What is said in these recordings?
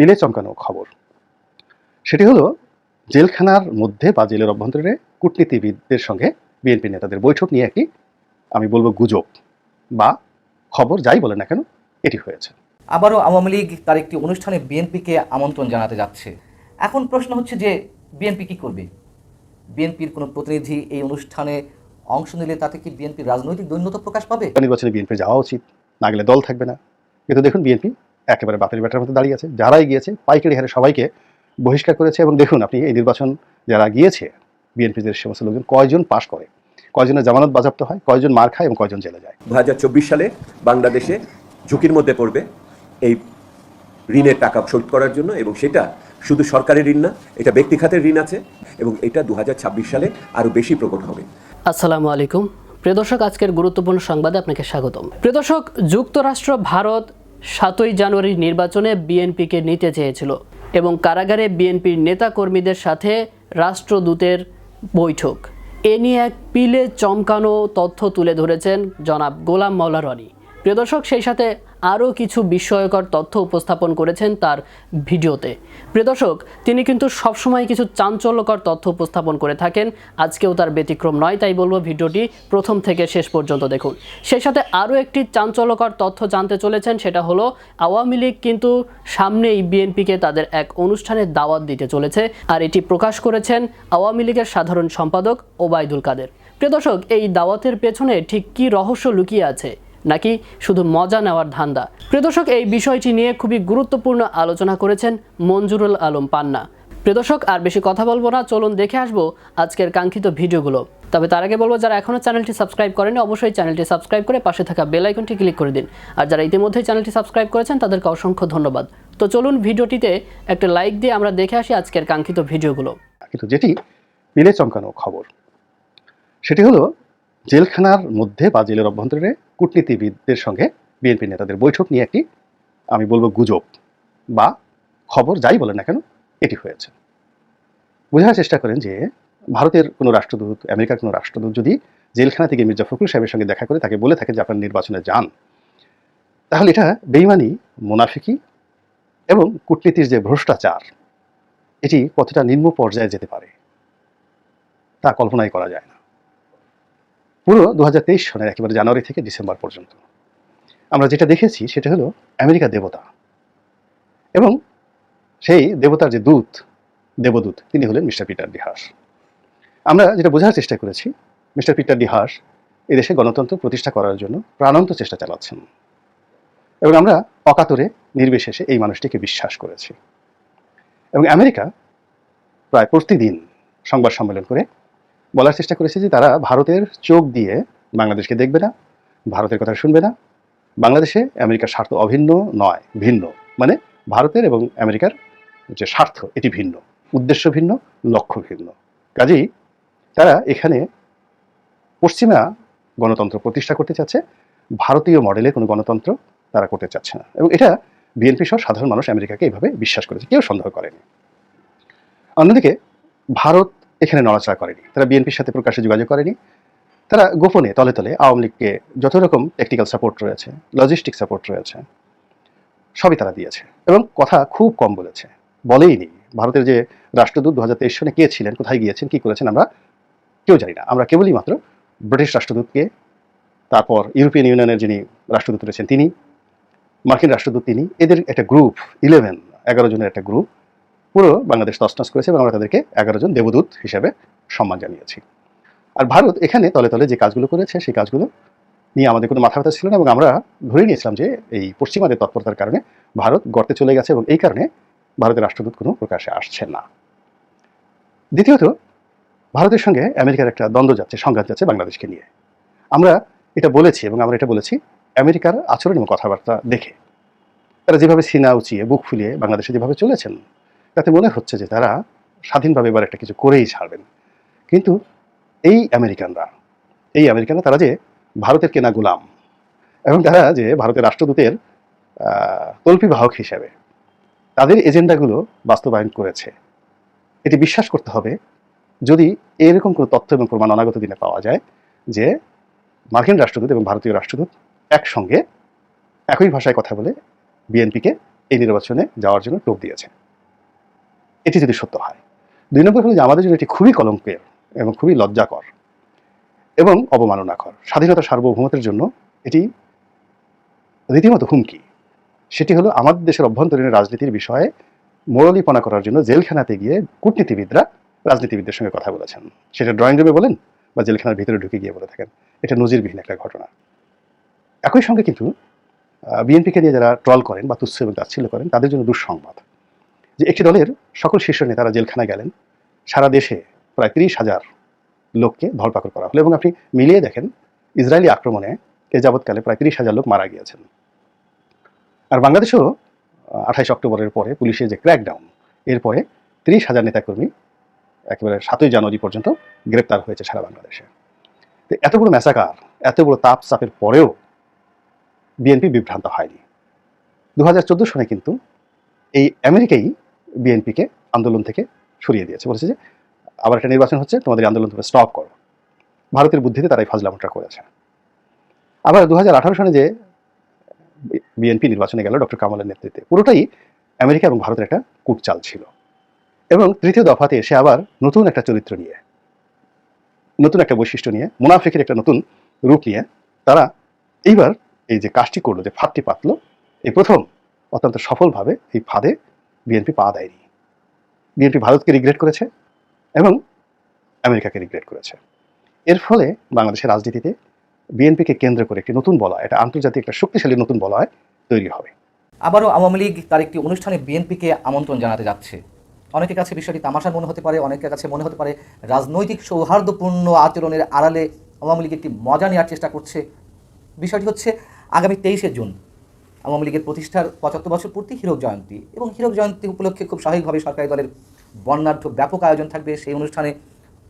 পিলে চমকানো খবর। সেটি হলো জেলখানার মধ্যে বা জেলের অভ্যন্তরে কূটনীতিবিদদের সঙ্গে বিএনপি নেতাদের বৈঠক নিয়ে একটি আমি বলব গুজব বা খবর যাই বলে না কেন এটি হয়েছে। আবারও আওয়ামী লীগ তার একটি অনুষ্ঠানে বিএনপিকে আমন্ত্রণ জানাতে যাচ্ছে। এখন প্রশ্ন হচ্ছে যে বিএনপি কি করবে? বিএনপির কোনো প্রতিনিধি এই অনুষ্ঠানে অংশ নিলে তাতে কি বিএনপির রাজনৈতিক দৈন্যতা প্রকাশ পাবে? নির্বাচনে বিএনপি যাওয়া উচিত না গেলে দল থাকবে না। কিন্তু দেখুন বিএনপি একেবারে বাপের ব্যাটার মতো দাঁড়িয়ে আছে। যারাই গিয়েছে পাইকারি হারে সবাইকে বহিষ্কার করেছে এবং দেখুন আপনি এই নির্বাচন যারা গিয়েছে বিএনপিদের সমস্ত লোকজন কয়জন পাশ করে? কয়জনের জামানত বাজেয়াপ্ত হয় কয়জন মার খায় এবং কয়জন জেলে যায়? দুহাজার চব্বিশ সালে বাংলাদেশে ঝুঁকির মধ্যে পড়বে এই ঋণের টাকা শোধ করার জন্য এবং সেটা শুধু সরকারি ঋণ না এটা ব্যক্তি খাতের ঋণ আছে এবং এটা দু হাজার ছাব্বিশ সালে আরও বেশি প্রকট হবে। আসসালামু আলাইকুম। প্রিয় দর্শক আজকের গুরুত্বপূর্ণ সংবাদে আপনাকে স্বাগতম। প্রিয় দর্শক যুক্তরাষ্ট্র ভারত সাতই জানুয়ারির নির্বাচনে বিএনপিকে নিতে চেয়েছিল এবং কারাগারে বিএনপির নেতাকর্মীদের সাথে রাষ্ট্রদূতের বৈঠক। এ নিয়ে এক পিলে চমকানো তথ্য তুলে ধরেছেন জনাব গোলাম মাওলা রনি। প্রিয় দর্শক, সেই সাথে আরও কিছু বিস্ময়কর তথ্য উপস্থাপন করেছেন তার ভিডিওতে। প্রিয় দর্শক, তিনি কিন্তু সবসময় কিছু চাঞ্চল্যকর তথ্য উপস্থাপন করে থাকেন। আজকেও তার ব্যতিক্রম নয়, তাই বলব ভিডিওটি প্রথম থেকে শেষ পর্যন্ত দেখুন। সেই সাথে আরও একটি চাঞ্চল্যকর তথ্য জানতে চলেছেন, সেটা হলো আওয়ামী লীগ কিন্তু সামনেই বিএনপিকে তাদের এক অনুষ্ঠানের দাওয়াত দিতে চলেছে, আর এটি প্রকাশ করেছেন আওয়ামী লীগের সাধারণ সম্পাদক ওবায়দুল কাদের। প্রিয় দর্শক, এই দাওয়াতের পেছনে ঠিক কী রহস্য লুকিয়ে আছে? নাকি শুধু মজা নেওয়ার ধান্দা? প্রিয় দর্শক, এই বিষয়টি নিয়ে খুবই গুরুত্বপূর্ণ আলোচনা করেছেন মঞ্জুরুল আলম পান্না। প্রিয় দর্শক, আর বেশি কথা বলব না, চলুন দেখে আসব আজকের কাঙ্ক্ষিত ভিডিওগুলো। তবে তার আগে বলব, যারা এখনও চ্যানেলটি সাবস্ক্রাইব করেনি অবশ্যই চ্যানেলটি সাবস্ক্রাইব করে পাশে থাকা বেল আইকনটি ক্লিক করে দিন। আর যারা ইতিমধ্যেই চ্যানেলটি সাবস্ক্রাইব করেছেন, তাদেরকে অসংখ্য ধন্যবাদ। তো চলুন ভিডিওটিতে একটা লাইক দিয়ে আমরা দেখে আসি আজকের কাঙ্ক্ষিত ভিডিওগুলো। কিন্তু যেটি পিলে চমকানো খবর, সেটি হলো জেলখানার মধ্যে বা জেলের অভ্যন্তরে কূটনীতিবিদদের সঙ্গে বিএনপি নেতাদের বৈঠক নিয়ে একটি, আমি বলব গুজব বা খবর যাই বলেন না কেন, এটি হয়েছে। বোঝার চেষ্টা করেন যে ভারতের কোনো রাষ্ট্রদূত, আমেরিকার কোনো রাষ্ট্রদূত যদি জেলখানা থেকে মির্জা ফখরুল সাহেবের সঙ্গে দেখা করে তাকে বলে থাকে যে আপনার নির্বাচনে যান, তাহলে এটা বেইমানি, মুনাফিকি এবং কূটনীতির যে ভ্রষ্টাচার, এটি কতটা নিম্ন পর্যায়ে যেতে পারে তা কল্পনাই করা যায় না। পুরো দু হাজার তেইশ সনের একেবারে জানুয়ারি থেকে ডিসেম্বর পর্যন্ত। আমরা যেটা দেখেছি সেটা হলো আমেরিকা দেবতা এবং সেই দেবতার যে দূত, দেবদূত, তিনি হলেন মিস্টার পিটার ডিহাস আমরা যেটা বোঝার চেষ্টা করেছি, মিস্টার পিটার ডিহাস এদেশে গণতন্ত্র প্রতিষ্ঠা করার জন্য প্রাণান্ত চেষ্টা চালাচ্ছেন এবং আমরা অকাতরে নির্বিশেষে এই মানুষটিকে বিশ্বাস করেছি। এবং আমেরিকা প্রায় প্রতিদিন সংবাদ সম্মেলন করে বলার চেষ্টা করেছে যে তারা ভারতের চোখ দিয়ে বাংলাদেশকে দেখবে না, ভারতের কথা শুনবে না। বাংলাদেশে আমেরিকার স্বার্থ অভিন্ন নয়, ভিন্ন। মানে ভারতের এবং আমেরিকার যে স্বার্থ, এটি ভিন্ন। উদ্দেশ্য ভিন্ন, লক্ষ্য ভিন্ন। কাজেই তারা এখানে পশ্চিমা গণতন্ত্র প্রতিষ্ঠা করতে চাচ্ছে, ভারতীয় মডেলে কোনো গণতন্ত্র তারা করতে চাচ্ছে না। এবং এটা বিএনপি সহ সাধারণ মানুষ আমেরিকাকে এইভাবে বিশ্বাস করেছে, কেউ সন্দেহ করেনি। অন্যদিকে ভারত এখানে নড়াচড়া করেনি। তারা বিএনপির সাথে প্রকাশ্যে যোগাযোগ করেনি। তারা গোপনে, তলে তলে আওয়ামী লীগকে যত রকম টেকনিক্যাল সাপোর্ট রয়েছে লজিস্টিক সাপোর্ট রয়েছে, সবই তারা দিয়েছে। এবং কথা খুব কম বলেছে। বলেই নি ভারতের যে রাষ্ট্রদূত দু হাজার তেইশ সনে কে ছিলেন, কোথায় গিয়েছেন, কি করেছেন, আমরা কেউ জানি না। আমরা কেবলই মাত্র ব্রিটিশ রাষ্ট্রদূতকে, তারপর ইউরোপিয়ান ইউনিয়নের যিনি রাষ্ট্রদূত রয়েছেন তিনি, মার্কিন রাষ্ট্রদূত তিনি, এদের একটা গ্রুপ ইলেভেন এগারো জনের একটা গ্রুপ পুরো বাংলাদেশ তসনস করেছে এবং আমরা তাদেরকে এগারো জন দেবদূত হিসেবে সম্মান জানিয়েছি। আর ভারত এখানে তলে তলে যে কাজগুলো করেছে, সেই কাজগুলো নিয়ে আমাদের কোনো মাথা ব্যথা ছিল না এবং আমরা ধরে নিয়েছিলাম যে এই পশ্চিমাদের তৎপরতার কারণে ভারত গর্তে চলে গেছে এবং এই কারণে ভারতের রাষ্ট্রদূত কোনো প্রকাশে আসছে না। দ্বিতীয়ত, ভারতের সঙ্গে আমেরিকার একটা দ্বন্দ্ব যাচ্ছে, সংঘাত যাচ্ছে বাংলাদেশকে নিয়ে। আমরা এটা বলেছি এবং আমরা এটা বলেছি আমেরিকার আচরণ এবং কথাবার্তা দেখে। তারা যেভাবে সিনা উঁচিয়ে, বুক ফুলিয়ে বাংলাদেশে যেভাবে চলেছেন তাতে মনে হচ্ছে যে তারা স্বাধীনভাবে এবার একটা কিছু করেই ছাড়বেন। কিন্তু এই আমেরিকানরা এই আমেরিকানরা তারা যে ভারতের কেনা গোলাম এবং তারা যে ভারতের রাষ্ট্রদূতের তল্পিবাহক হিসেবে তাদের এজেন্ডাগুলো বাস্তবায়ন করেছে। এটি বিশ্বাস করতে হবে যদি এরকম কোনো তথ্য এবং প্রমাণ অনাগত দিনে পাওয়া যায় যে মার্কিন রাষ্ট্রদূত এবং ভারতীয় রাষ্ট্রদূত একসঙ্গে একই ভাষায় কথা বলে বিএনপিকে এই নির্বাচনে যাওয়ার জন্য টোপ দিয়েছে। এটি যদি সত্য হয়। দুই নম্বর হলো যে আমাদের জন্য এটি খুবই কলঙ্কের এবং খুবই লজ্জাকর এবং অবমাননাকর। স্বাধীনতা সার্বভৌমত্বের জন্য এটি রীতিমতো হুমকি। সেটি হলো আমাদের দেশের অভ্যন্তরীণ রাজনীতির বিষয়ে মোরলীপনা করার জন্য জেলখানাতে গিয়ে কূটনীতিবিদরা রাজনীতিবিদদের সঙ্গে কথা বলেছেন। সেটা ড্রয়িং রুমে বলেন বা জেলখানার ভিতরে ঢুকে গিয়ে বলে থাকেন। এটা নজিরবিহীন একটা ঘটনা। একই সঙ্গে কিন্তু বিএনপিকে দিয়ে যারা ট্রল করেন বা তুচ্ছ এবং তাচ্ছিল্য করেন, তাদের জন্য দুঃসংবাদ। যে একটি দলের সকল শীর্ষ নেতারা জেলখানায় গেলেন, সারা দেশে প্রায় তিরিশ হাজার লোককে ধরপাকড় করা হলো এবং আপনি মিলিয়ে দেখেন ইসরায়েলি আক্রমণে এ যাবৎকালে প্রায় তিরিশ হাজার লোক মারা গিয়েছেন। আর বাংলাদেশেও আঠাইশ অক্টোবরের পরে পুলিশের যে ক্র্যাকডাউন, এরপরে তিরিশ হাজার নেতাকর্মী একেবারে সাতই জানুয়ারি পর্যন্ত গ্রেপ্তার হয়েছে সারা বাংলাদেশে। তো এত বড় ম্যাসাকার, এত বড় তাপ চাপের পরেও বিএনপি বিভ্রান্ত হয়নি। দু হাজার চোদ্দ সনে কিন্তু এই আমেরিকাই বিএনপিকে আন্দোলন থেকে সরিয়ে দিয়েছে। বলেছে যে, আবার একটা নির্বাচন হচ্ছে, তোমাদের আন্দোলন তোমরা স্টপ করো। ভারতের বুদ্ধিতে তারা এই করেছে। আবার দু সনে যে বিএনপি নির্বাচনে গেল ডক্টর কামালের নেতৃত্বে, পুরোটাই আমেরিকা এবং ভারতের একটা কূটচাল ছিল। এবং তৃতীয় দফাতে এসে আবার নতুন একটা চরিত্র নিয়ে, নতুন একটা বৈশিষ্ট্য নিয়ে, মুনাফিকের একটা নতুন রূপ নিয়ে তারা এইবার এই যে কাজটি করল, যে ফাঁদটি পাতলো, এই প্রথম অত্যন্ত সফলভাবে এই ফাঁদে বিএনপি পা দেয়নি। বিএনপি ভারতকে রিগ্রেট করেছে এবং আমেরিকাকে রিগ্রেট করেছে। এর ফলে বাংলাদেশের রাজনীতিতে বিএনপিকে কেন্দ্র করে একটি নতুন বলয়, এটা আন্তর্জাতিক একটা শক্তিশালী নতুন বলয় তৈরি হবে। আবারও আওয়ামী লীগ তার একটি অনুষ্ঠানে বিএনপিকে আমন্ত্রণ জানাতে যাচ্ছে। অনেকের কাছে বিষয়টি তামাশার মনে হতে পারে, অনেকের কাছে মনে হতে পারে রাজনৈতিক সৌহার্দ্যপূর্ণ আচরণের আড়ালে আওয়ামী লীগ একটি মজা নেওয়ার চেষ্টা করছে। বিষয়টি হচ্ছে আগামী তেইশে জুন আওয়ামী লীগের প্রতিষ্ঠার পঁচাত্তর বছর পূর্তি হীরক জয়ন্তী এবং হীরক জয়ন্তী উপলক্ষে খুব স্বাভাবিকভাবে সরকারি দলের বর্ণাঢ্য ব্যাপক আয়োজন থাকবে। সেই অনুষ্ঠানে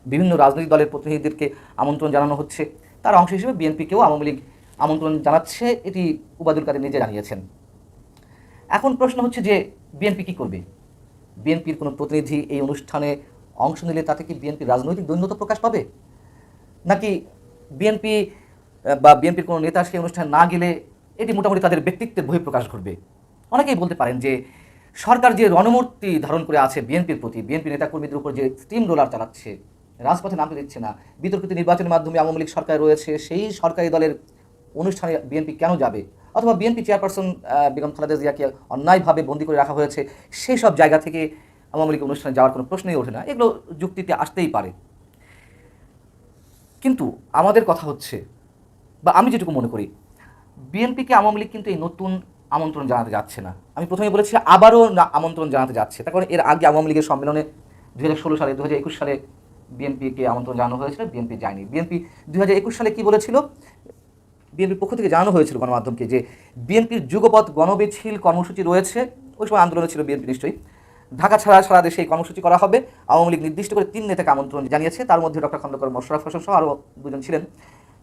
বিভিন্ন রাজনৈতিক দলের প্রতিনিধিদেরকে আমন্ত্রণ জানানো হচ্ছে। তার অংশ হিসেবে বিএনপিকেও আওয়ামী লীগ আমন্ত্রণ জানাচ্ছে, এটি উবাদুল কাদের নিজে জানিয়েছেন। এখন প্রশ্ন হচ্ছে যে, বিএনপি কী করবে? বিএনপির কোনো প্রতিনিধি এই অনুষ্ঠানে অংশ নিলে তাতে কি বিএনপির রাজনৈতিক দৈন্যতা প্রকাশ পাবে? নাকি বিএনপি, বা বিএনপির কোনো নেতা সেই অনুষ্ঠানে না গেলে এটি মোটামুটি তাদের ব্যক্তিত্বের বহিঃপ্রকাশ ঘটবে। অনেকেই বলতে পারেন যে, সরকার যে রণমূর্তি ধারণ করে আছে বিএনপির প্রতি, বিএনপি নেতাকর্মীদের উপর যে স্টিম রোলার চালাচ্ছে, রাজপথে নামতে দিচ্ছে না, বিতর্কিত নির্বাচনের মাধ্যমে আওয়ামী লীগ সরকার রয়েছে, সেই সরকারি দলের অনুষ্ঠানে বিএনপি কেন যাবে? অথবা বিএনপি চেয়ারপারসন বেগম খালেদা জিয়াকে অন্যায়ভাবে বন্দী করে রাখা হয়েছে, সেই সব জায়গা থেকে আওয়ামী লীগ অনুষ্ঠানে যাওয়ার কোনো প্রশ্নই ওঠে না। এগুলো যুক্তিতে আসতেই পারে। কিন্তু আমাদের কথা হচ্ছে, বা আমি যেটুকু মনে করি বিএনপিকে আওয়ামী লীগ কিন্তু এই নতুন আমন্ত্রণ জানাতে যাচ্ছে না। আমি প্রথমে বলেছি, আবারও না- আমন্ত্রণ জানাতে যাচ্ছে। তার কারণ এর আগে আওয়ামী লীগের সম্মেলনে দু হাজার ষোলো সালে দু হাজার একুশ সালে বিএনপিকে আমন্ত্রণ জানানো হয়েছিল বিএনপি যায়নি। বিএনপি দু হাজার একুশ সালে কী বলেছিল? বিএনপির পক্ষ থেকে জানানো হয়েছিল গণমাধ্যমকে যে বিএনপির যুগপথ গণবিচ্ছিল কর্মসূচি রয়েছে, ওই সময় আন্দোলন ছিল বিএনপি নিশ্চয়ই। ঢাকা ছাড়া সারা দেশে এই কর্মসূচি করা হবে। আওয়ামী লীগ নির্দিষ্ট করে তিন নেতাকে আমন্ত্রণ জানিয়েছে। তার মধ্যে ডক্টর খন্দকার মোশাররফ হোসেন সহ আরও দুজন ছিলেন।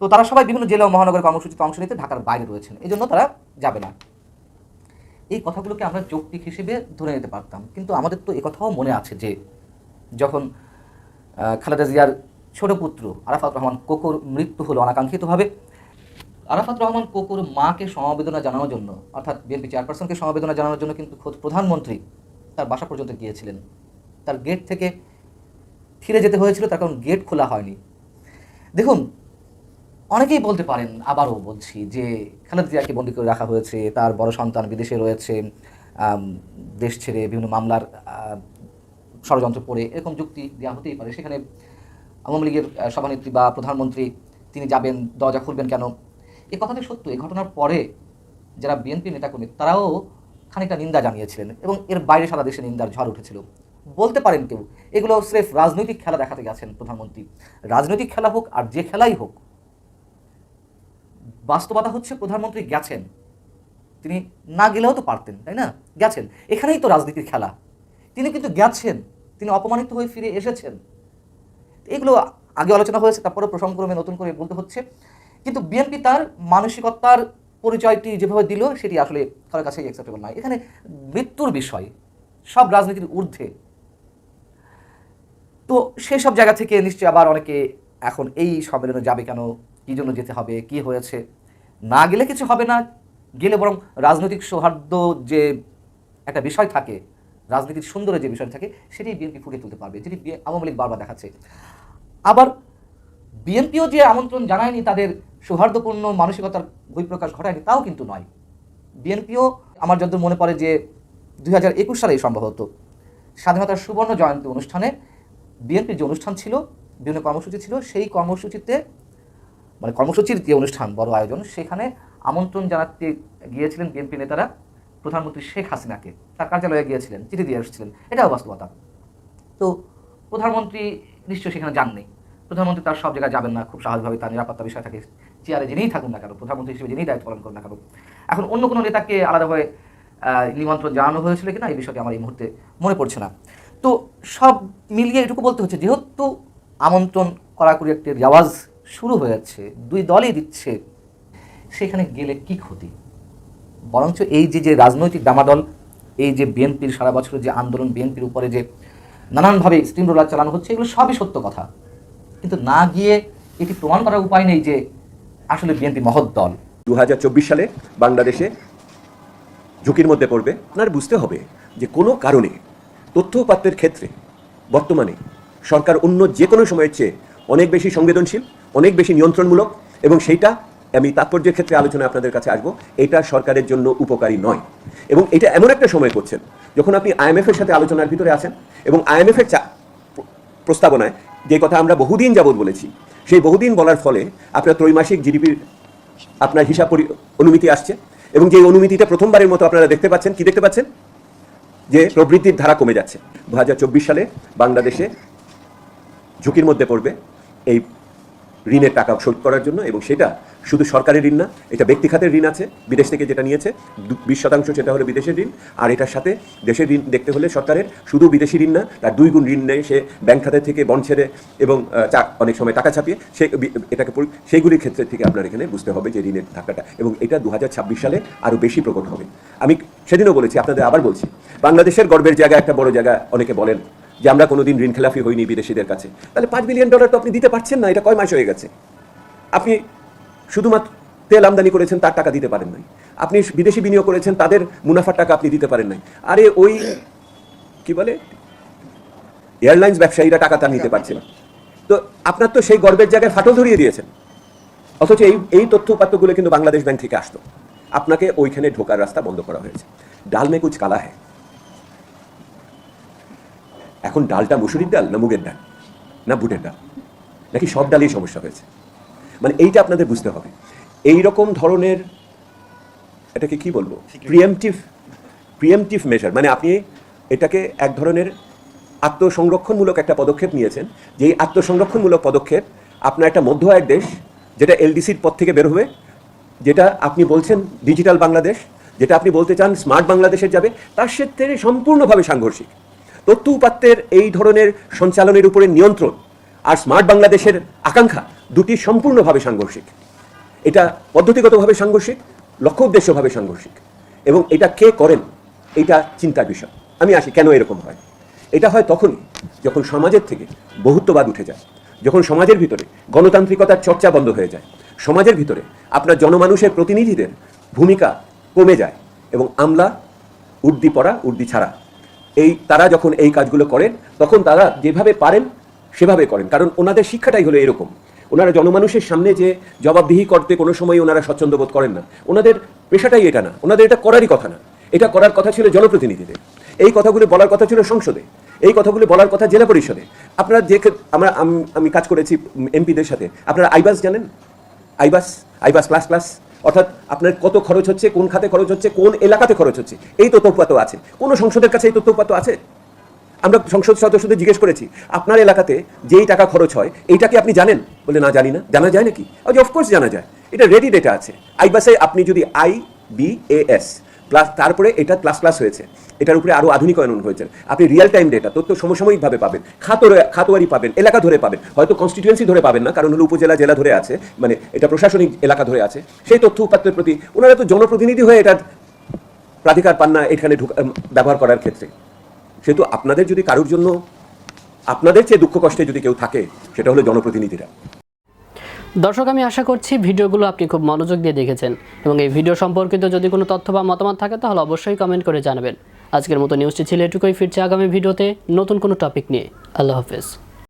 তো তারা সবাই বিভিন্ন জেলা ও মহানগর কর্মসূচিতে অংশ নিতে ঢাকার বাইরে রয়েছেন। এই জন্য তারা যাবে না। এই কথাগুলোকে আমরা যৌক্তিক হিসেবে ধরে নিতে পারতাম। কিন্তু আমাদের তো কথাও মনে আছে যে, যখন খালেদা জিয়ার ছোট পুত্র আরাফাত রহমান কোকোর মৃত্যু হলো অনাকাঙ্ক্ষিতভাবে, আরাফাত রহমান কোকুর মাকে সমবেদনা জানানোর জন্য, অর্থাৎ বিএনপি চেয়ারপারসনকে সমবেদনা জানানোর জন্য কিন্তু খোদ প্রধানমন্ত্রী তার বাসা পর্যন্ত গিয়েছিলেন। তার গেট থেকে ফিরে যেতে হয়েছিল, তার কারণ গেট খোলা হয়নি। দেখুন অনেকেই বলতে পারেন, আবারও বলছি যে খালেদা জিয়াকে বন্দি করে রাখা হয়েছে, তার বড় সন্তান বিদেশে রয়েছে দেশ ছেড়ে বিভিন্ন মামলার ষড়যন্ত্র পড়ে এরকম যুক্তি দেওয়া হতেই পারে। সেখানে আওয়ামী লীগের সভানেত্রী বা প্রধানমন্ত্রী তিনি যাবেন, দরজা খুলবেন কেন? এই কথাটি সত্য। এই ঘটনার পরে যারা বিএনপি নেতাকর্মী, তারাও খানিকটা নিন্দা জানিয়েছিলেন এবং এর বাইরে সারা দেশে নিন্দার ঝড় উঠেছিল। বলতে পারেন কেউ, এগুলো স্রেফ রাজনৈতিক খেলা দেখাতে গেছেন প্রধানমন্ত্রী। রাজনৈতিক খেলা হোক আর যে খেলাই হোক বাস্তবতা হচ্ছে প্রধানমন্ত্রী গেছেন। তিনি না গেলেও তো পারতেন, তাই না? গেছেন। এখানেই তো রাজনীতির খেলা। তিনি কিন্তু গেছেন। তিনি অপমানিত হয়ে ফিরে এসেছেন। এগুলো আগে আলোচনা হয়েছে, তারপরে প্রসঙ্গক্রমে নতুন করে বলতে হচ্ছে। কিন্তু বিএনপি তার মানসিকতার পরিচয়টি যেভাবে দিল, সেটি আসলে কারোর কাছে অ্যাকসেপ্টেবল নয়। এখানে মৃত্যুর বিষয়, সব রাজনীতির ঊর্ধ্বে। তো সেই সব জায়গা থেকে নিশ্চয়ই আবার অনেকে এখন এই সম্মেলনে যাবে কেন? কী জন্য যেতে হবে, কি হয়েছে? না গেলে কিছু হবে না, গেলে বরং রাজনৈতিক সৌহার্দ্য যে একটা বিষয় থাকে রাজনীতির সুন্দরের যে বিষয় থাকে, সেটি বিএনপি ফুটিয়ে তুলতে পারবে, যেটি আওয়ামী লীগ বারবার দেখাচ্ছে। আবার বিএনপিও যে আমন্ত্রণ জানায়নি তাদের সৌহার্দ্যপূর্ণ মানসিকতার বহিঃপ্রকাশ ঘটায়নি, তাও কিন্তু নয়। বিএনপিও আমার যতদূর মনে পড়ে যে দুই হাজার একুশ সালেই সম্ভবত স্বাধীনতার সুবর্ণ জয়ন্তী অনুষ্ঠানে বিএনপির যে অনুষ্ঠান ছিল, বিভিন্ন কর্মসূচি ছিল, সেই কর্মসূচিতে মানে কর্মসূচির যে অনুষ্ঠান, বড় আয়োজন, সেখানে আমন্ত্রণ জানাতে গিয়েছিলেন বিএনপি নেতারা প্রধানমন্ত্রী শেখ হাসিনাকে। তার কার্যালয়ে গিয়েছিলেন, চিঠি দিয়ে এসেছিলেন। এটাও বাস্তবতা। তো প্রধানমন্ত্রী নিশ্চয়ই সেখানে যাননি। প্রধানমন্ত্রী তার সব জায়গায় যাবেন না, খুব স্বাভাবিকভাবে তার নিরাপত্তা বিষয় থাকে। চেয়ারে যিনিই থাকুন না কেন, প্রধানমন্ত্রী হিসেবে যিনিই দায়িত্ব পালন করুন না কেন। এখন অন্য কোনো নেতাকে আলাদাভাবে নিমন্ত্রণ জানানো হয়েছিল কিনা, এই বিষয়টি আমার এই মুহূর্তে মনে পড়ছে না। তো সব মিলিয়ে এটুকু বলতে হচ্ছে, যেহেতু আমন্ত্রণ কড়াকড়ি একটি রেওয়াজ শুরু হয়েছে দুই দলই দিচ্ছে, সেখানে গেলে কি ক্ষতি? বরঞ্চ এই যে যে রাজনৈতিক দামাদল, এই যে বিএনপির সারা বছরের যে আন্দোলন, বিএনপির উপরে যে নানানভাবে স্টিম রোলার চালানো হচ্ছে, এগুলো সবই সত্য কথা। কিন্তু না গিয়ে এটি প্রমাণ করার উপায় নেই যে আসলে বিএনপি মহৎ দল। দু হাজার চব্বিশ সালে বাংলাদেশে ঝুঁকির মধ্যে পড়বে। আপনার বুঝতে হবে যে কোনো কারণে, তথ্য ক্ষেত্রে বর্তমানে সরকার অন্য যে কোনো সময়ের চেয়ে অনেক বেশি সংবেদনশীল অনেক বেশি নিয়ন্ত্রণমূলক এবং সেইটা আমি তাৎপর্যের ক্ষেত্রে আলোচনা আপনাদের কাছে আসব। এটা সরকারের জন্য উপকারী নয়। এবং এটা এমন একটা সময় করছেন, যখন আপনি আইএমএফ এর সাথে আলোচনার ভিতরে আছেন এবং আইএমএফ এর প্রস্তাবনায় যে কথা আমরা বহুদিন যাবৎ বলেছি, সেই বহুদিন বলার ফলে আপনার ত্রৈমাসিক জিডিপির আপনার হিসাব অনুমিতি আসছে এবং যে অনুমিতিটা প্রথমবারের মতো আপনারা দেখতে পাচ্ছেন, কি দেখতে পাচ্ছেন? যে প্রবৃদ্ধির ধারা কমে যাচ্ছে। দু হাজার চব্বিশ সালে বাংলাদেশে ঝুঁকির মধ্যে পড়বে এই ঋণের টাকা শোধ করার জন্য এবং সেটা শুধু সরকারি ঋণ না, এটা ব্যক্তি খাতের ঋণ আছে, বিদেশ থেকে যেটা নিয়েছে বিশ শতাংশ সেটা হলো বিদেশের ঋণ, আর এটার সাথে দেশের ঋণ দেখতে হলে সরকারের শুধু বিদেশি ঋণ না, তার দুই গুণ ঋণ নেয় সে ব্যাংক খাতের থেকে বন্ড ছেড়ে এবং অনেক সময় টাকা ছাপিয়ে, সে এটাকে সেইগুলির ক্ষেত্রে থেকে আপনার এখানে বুঝতে হবে যে ঋণের টাকাটা এবং এটা দু হাজার ছাব্বিশ সালে আরও বেশি প্রকট হবে। আমি সেদিনও বলেছি, আপনাদের আবার বলছি, বাংলাদেশের গর্বের জায়গা একটা বড় জায়গা, অনেকে বলেন যে আমরা কোনোদিন ঋণ খেলাফি হইনি বিদেশিদের কাছে। তাহলে পাঁচ বিলিয়ন ডলার তো আপনি দিতে পারছেন না, এটা কয় মাস হয়ে গেছে? আপনি শুধুমাত্র তেল আমদানি করেছেন, তার টাকা দিতে পারেন নাই। আপনি বিদেশি বিনিয়োগ করেছেন, তাদের মুনাফার টাকা আপনি দিতে পারেন নাই। আরে ওই কি বলে? এয়ারলাইন্স ব্যবসায়ীরা টাকা তার নিতে পারছে না। তো আপনার তো সেই গর্বের জায়গায় ফাটল ধরিয়ে দিয়েছেন। অথচ এই এই তথ্য উপাত্তগুলো কিন্তু বাংলাদেশ ব্যাংক থেকে আসতো। আপনাকে ওইখানে ঢোকার রাস্তা বন্ধ করা হয়েছে। ডাল মে কুচ কালা হ্যাঁ এখন ডালটা মুসুরির ডাল না মুগের ডাল? না বুটের ডাল? নাকি সব ডালেই সমস্যা হয়েছে? মানে এইটা আপনাদের বুঝতে হবে। এই রকম ধরনের এটাকে কি বলব? প্রিএমটিভ প্রিএমটিভ মেজার মানে আপনি এটাকে এক ধরনের আত্মসংরক্ষণমূলক একটা পদক্ষেপ নিয়েছেন যে এই আত্মসংরক্ষণমূলক পদক্ষেপ আপনার একটা মধ্য আয়ের দেশ যেটা এলডিসির পথ থেকে বের হবে যেটা আপনি বলছেন ডিজিটাল বাংলাদেশ যেটা আপনি বলতে চান স্মার্ট বাংলাদেশের যাবে তার সাথে সম্পূর্ণভাবে সাংঘর্ষিক। তথ্য উপাত্তের এই ধরনের সঞ্চালনের উপরে নিয়ন্ত্রণ আর স্মার্ট বাংলাদেশের আকাঙ্ক্ষা দুটি সম্পূর্ণভাবে সাংঘর্ষিক। এটা পদ্ধতিগতভাবে সাংঘর্ষিক, লক্ষ্য উদ্দেশ্যভাবে সাংঘর্ষিক। এবং এটা কে করেন, এটা চিন্তার বিষয়। আমি আসি, কেন এরকম হয়? এটা হয় তখনই যখন সমাজের থেকে বহুত্ববাদ উঠে যায়, যখন সমাজের ভিতরে গণতান্ত্রিকতার চর্চা বন্ধ হয়ে যায়, সমাজের ভিতরে আপনার জনমানুষের প্রতিনিধিদের ভূমিকা কমে যায় এবং আমলা, উর্দি পড়া, উর্দি ছাড়া এই, তারা যখন এই কাজগুলো করেন, তখন তারা যেভাবে পারেন, সেভাবে করেন। কারণ ওনাদের শিক্ষাটাই হলো এরকম। ওনারা জনমানুষের সামনে যে জবাবদিহি করতে কোনো সময় ওনারা স্বচ্ছন্দ বোধ করেন না। ওনাদের পেশাটাই এটা না। ওনাদের এটা করারই কথা না। এটা করার কথা ছিল জনপ্রতিনিধিদের। এই কথাগুলো বলার কথা ছিল সংসদে। এই কথাগুলো বলার কথা জেলা পরিষদে। আপনারা যে আমরা আমি কাজ করেছি এমপিদের সাথে। আপনারা আইবাস জানেন? আইবাস? IBAS class class? অর্থাৎ আপনার কত খরচ হচ্ছে, কোন খাতে খরচ হচ্ছে, কোন এলাকাতে খরচ হচ্ছে, এই তথ্যপাত আছে। কোনো সংসদের কাছে এই তথ্যপাত আছে? আমরা সংসদ সদস্যদের জিজ্ঞেস করেছি, আপনার এলাকাতে যেই টাকা খরচ হয়, এইটা কি আপনি জানেন? বলে, না, জানি না। জানা যায় নাকি? অফকোর্স জানা যায়। এটা রেডি ডেটা আছে। আইবাসে আপনি যদি I B A S plus তারপরে এটা ক্লাস ক্লাস হয়েছে। এটার উপরে আরও আধুনিকায়ন হয়েছে। আপনি রিয়েল টাইম ডেটা তথ্য সমসাময়িকভাবে পাবেন। খাতরে খাতোয়ারি পাবেন, এলাকা ধরে পাবেন। হয়তো কনস্টিটিউয়েন্সি ধরে পাবেন না, কারণ হলো উপজেলা, জেলা ধরে আছে। মানে এটা প্রশাসনিক এলাকা ধরে আছে। সেই তথ্য উপাত্তের প্রতি ওনারা তো জনপ্রতিনিধি হয়ে এটার প্রাধিকার পান না এখানে ব্যবহার করার ক্ষেত্রে। সেহেতু আপনাদের যদি কারোর জন্য, আপনাদের চেয়ে দুঃখ কষ্টে যদি কেউ থাকে, সেটা হলো জনপ্রতিনিধিরা। দর্শক, আমি আশা করছি ভিডিওগুলো আপনি খুব মনোযোগ দিয়ে দেখেছেন এবং এই ভিডিও সম্পর্কিত যদি কোনো তথ্য বা মতামত থাকে, তাহলে অবশ্যই কমেন্ট করে জানাবেন। আজকের মতো নিউজটি ছিল এটুকুই। ফিরছে আগামী ভিডিওতে নতুন কোনো টপিক নিয়ে। আল্লাহ হাফেজ।